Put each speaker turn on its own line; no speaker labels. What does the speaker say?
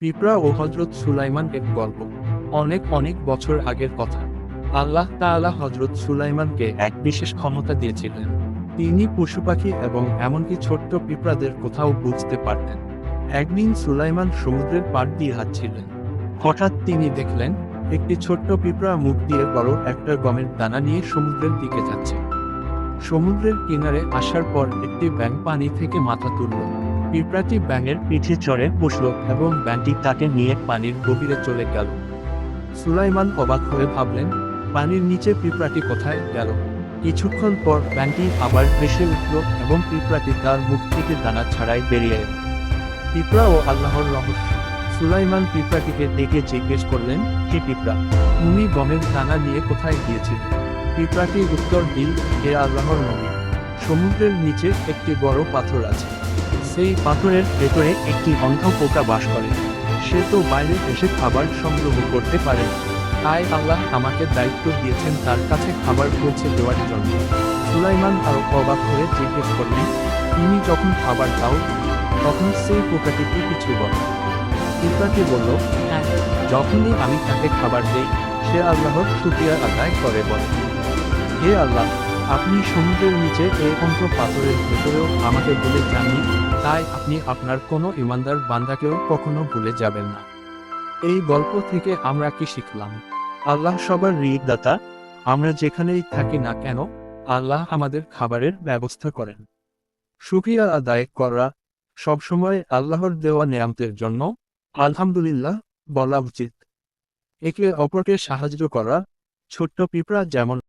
পিঁপড়া ও হজরত সুলাইমান এক গল্প। অনেক অনেক বছর আগের কথা। আল্লাহ তাআলা হজরত সুলাইমানকে এক বিশেষ ক্ষমতা দিয়েছিলেন। তিনি পশু পাখি এবং এমনকি ছোট্ট পিঁপড়াদের কোথাও বুঝতে পারতেন। একদিন সুলাইমান সমুদ্রের পাড় দিয়ে হাঁটছিলেন। হঠাৎ তিনি দেখলেন, একটি ছোট্ট পিঁপড়া মুখ দিয়ে বড় একটা গমের দানা নিয়ে সমুদ্রের দিকে যাচ্ছে। সমুদ্রের কিনারে আসার পর একটি ব্যাঙ পানি থেকে মাথা তুলল। পিঁপড়াটি ব্যাঙের পিঠে চড়ে বসল এবং ব্যাঙটি তাকে নিয়ে পানির গভীরে চলে গেল। সুলাইমান অবাক হয়ে ভাবলেন, পানির নিচে পিঁপড়াটি কোথায় গেল? কিছুক্ষণ পর ব্যাঙটি আবার ভেসে উঠল এবং পিঁপড়াটি তার মুখ থেকে দানা ছাড়াই বেরিয়ে এল। পিঁপড়া ও আল্লাহর রহস্য। সুলাইমান পিঁপড়াটিকে ডেকে জিজ্ঞেস করলেন, হে পিঁপড়া তুমি গমের দানা নিয়ে কোথায় গিয়েছিলে? পিঁপড়াটি উত্তর দিল, হে আল্লাহর নবী, সমুদ্রের নিচে একটি বড় পাথর আছে। সেই পাথরের ভেতরে একটি অন্ধ পোকা বাস করে। সে তো বাইরে এসে খাবার সংগ্রহ করতে পারে। তাই আল্লাহ, আমাকে দায়িত্ব দিয়েছেন তার কাছে খাবার পৌঁছে দেওয়ার জন্য। সুলাইমান আরও অবাক হয়ে জিজ্ঞেস করলেন, তুমি যখন খাবার দাও, তখন সেই পোকাটি কি কিছু বলে। পিঁপড়াটি বলল হ্যাঁ যখনই আমি তাকে খাবার দেই, সে আল্লাহর শুকরিয়া আদায় করে বলে। হে আল্লাহ আপনি সমুদ্রের নিচে এই অন্ত পাথরের ভেতরেও আমাকে ভুলে যাননি, তাই আপনি আপনার কোনো ইমানদার বান্দাকেও কখনো ভুলে যাবেন না। এই গল্প থেকে আমরা কি শিখলাম? আল্লাহ সবার দাতা আমরা যেখানেই থাকি না কেন, আল্লাহ আমাদের খাবারের ব্যবস্থা করেন। শুক্রিয়া আদায় করা সবসময় আল্লাহর দেওয়া নেয়ামতের জন্য আলহামদুলিল্লাহ বলা উচিত। একে অপরকে সাহায্য করা ছোট্ট পিঁপড়া যেমন